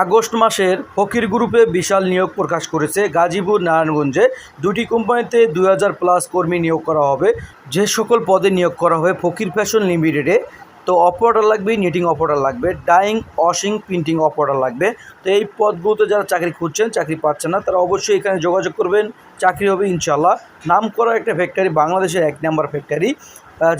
August মাসের ফকির গ্রুপে বিশাল নিয়োগ প্রকাশ করেছে গাজীপুর, নারায়ণগঞ্জে। দুটি কোম্পানিতে দুই হাজার প্লাস কর্মী নিয়োগ করা হবে। যে সকল পদে নিয়োগ করা হবে, ফকির ফ্যাশন লিমিটেডে তো অপারেটর লাগবে, নিটিং অপারেটর লাগবে, ডাইং, ওয়াশিং, প্রিন্টিং অপারেটর লাগবে। তো এই পদগুলোতে যারা চাকরি খুঁজছেন, চাকরি পাচ্ছেন না, তারা অবশ্যই এখানে যোগাযোগ করবেন। চাকরি হবে ইনশাল্লাহ নাম করা একটা ফ্যাক্টরি, বাংলাদেশের এক নাম্বার ফ্যাক্টরি।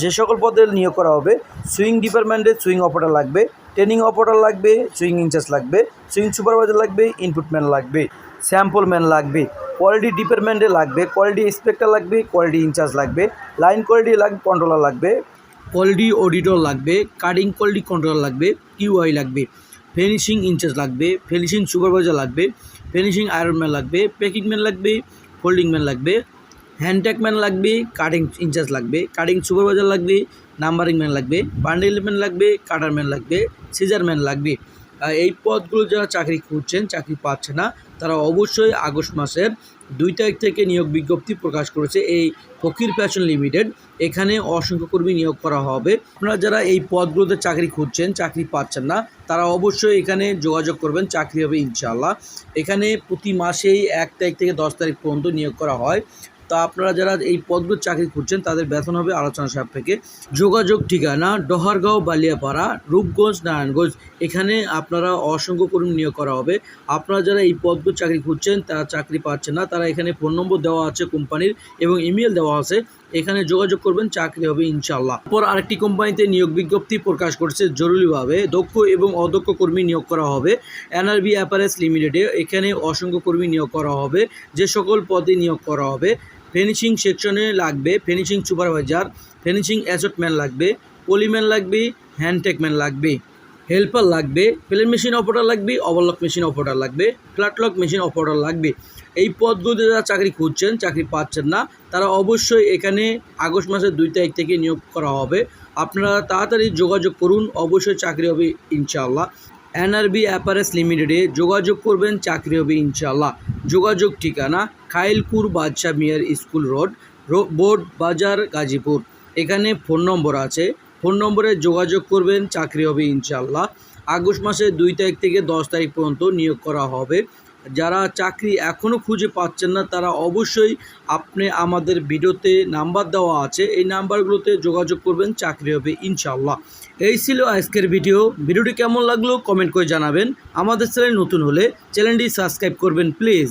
যে সকল পদে নিয়োগ করা হবে, সুইং ডিপার্টমেন্টে সুইং অপারেটর লাগবে। ট্রেনিং অপারেটর লাগবে সুইং ইনচার্জ লাগবে সুইং সুপারভাইজার লাগবে ইনপুট ম্যান লাগবে স্যাম্পল ম্যান লাগবে কোয়ালিটি ডিপার্টমেন্টে লাগবে কোয়ালিটি ইন্সপেক্টর লাগবে কোয়ালিটি ইনচার্জ লাগবে লাইন কোয়ালিটি লাগবে কন্ট্রোলার লাগবে কোয়ালিটি অডিটর লাগবে কাটিং কোয়ালিটি কন্ট্রোলার লাগবে কিউআই লাগবে ফিনিশিং ইনচার্জ লাগবে ফিনিশিং সুপারভাইজার লাগবে ফিনিশিং আয়রন ম্যান লাগবে প্যাকিং ম্যান লাগবে ফোল্ডিং ম্যান লাগবে হ্যান্ডট্যাক ম্যান লাগবে, কাটিং ইনচার্জ লাগবে, কাটিং সুপারভাইজার লাগবে, নাম্বারিং ম্যান লাগবে, বান্ডেল ম্যান লাগবে, কাটার ম্যান লাগবে, সিজার ম্যান লাগবে। এই পদগুলো যারা চাকরি খুঁজছেন, চাকরি পাচ্ছে না, তারা অবশ্যই আগস্ট মাসের দুই তারিখ থেকে নিয়োগ বিজ্ঞপ্তি প্রকাশ করেছে এই ফকির ফ্যাশন লিমিটেড। এখানে অসংখ্য কর্মী নিয়োগ করা হবে। আপনারা যারা এই পদগুলোতে চাকরি খুঁজছেন, চাকরি পাচ্ছেন না, তারা অবশ্যই এখানে যোগাযোগ করবেন, চাকরি হবে ইনশাল্লাহ এখানে প্রতি মাসেই এক তারিখ থেকে দশ তারিখ পর্যন্ত নিয়োগ করা হয়। তা আপনারা যারা এই পদগুলো চাকরি খুঁজছেন, তাদের বেতন হবে আলোচনা সাপেক্ষে যোগাযোগ ঠিকানা ডহারগাঁও বালিয়াপাড়া, রূপগঞ্জ, নারায়ণগঞ্জ। এখানে আপনারা অসংখ্য কর্মী নিয়োগ করা হবে। আপনারা যারা এই পদগুলো চাকরি খুঁজছেন, তারা চাকরি পাচ্ছেন না। তারা এখানে ফোন নম্বর দেওয়া আছে কোম্পানির এবং ইমেল দেওয়া আছে। এখানে যোগাযোগ করবেন, চাকরি হবে ইনশাল্লাহ পর আরেকটি কোম্পানিতে নিয়োগ বিজ্ঞপ্তি প্রকাশ করছে জরুরিভাবে। দক্ষ এবং অদক্ষ কর্মী নিয়োগ করা হবে। এনআরবি অ্যাপারেস লিমিটেডে এখানে অসংখ্য কর্মী নিয়োগ করা হবে। যে সকল পদে নিয়োগ করা হবে ফিনিশিং সেকশনে লাগবে ফিনিশিং সুপারভাইজার ফিনিশিং অ্যাসেটম্যান লাগবে পলিম্যান লাগবে হ্যান্ডটেকম্যান লাগবে হেল্পার লাগবে প্লেন মেশিন অপারেটর লাগবে ওভারলক মেশিন অপারেটর লাগবে ফ্ল্যাটলক মেশিন অপারেটর লাগবে। এই পদগুলোতে যারা চাকরি খুঁজছেন, চাকরি পাচ্ছেন না, তারা অবশ্যই এখানে আগস্ট মাসের দুই তারিখ থেকে নিয়োগ করা হবে। আপনারা তাড়াতাড়ি যোগাযোগ করুন, অবশ্যই চাকরি হবে ইনশাআল্লাহ। এনআরবি অ্যাপারেস লিমিটেডে যোগাযোগ করবেন, চাকরি হবে ইনশাআল্লাহ। যোগাযোগ ঠিকানা খাইলপুর বাদশাহ মিয়ার স্কুল রোড বোর্ড বাজার গাজীপুর। এখানে ফোন নম্বর আছে। ফোন নম্বরে যোগাযোগ করবেন, চাকরি হবে ইনশাল্লাহ আগস্ট মাসের দুই তারিখ থেকে দশ তারিখ পর্যন্ত নিয়োগ করা হবে। যারা চাকরি এখনও খুঁজে পাচ্ছেন না, তারা অবশ্যই আপনি আমাদের ভিডিওতে নাম্বার দেওয়া আছে। এই নাম্বারগুলোতে যোগাযোগ করবেন, চাকরি হবে ইনশাআল্লাহ। এই ছিল আজকের ভিডিও। ভিডিওটি কেমন লাগল কমেন্ট করে জানাবেন। আমাদের চ্যানেল নতুন হলে চ্যানেলটি সাবস্ক্রাইব করবেন, প্লিজ।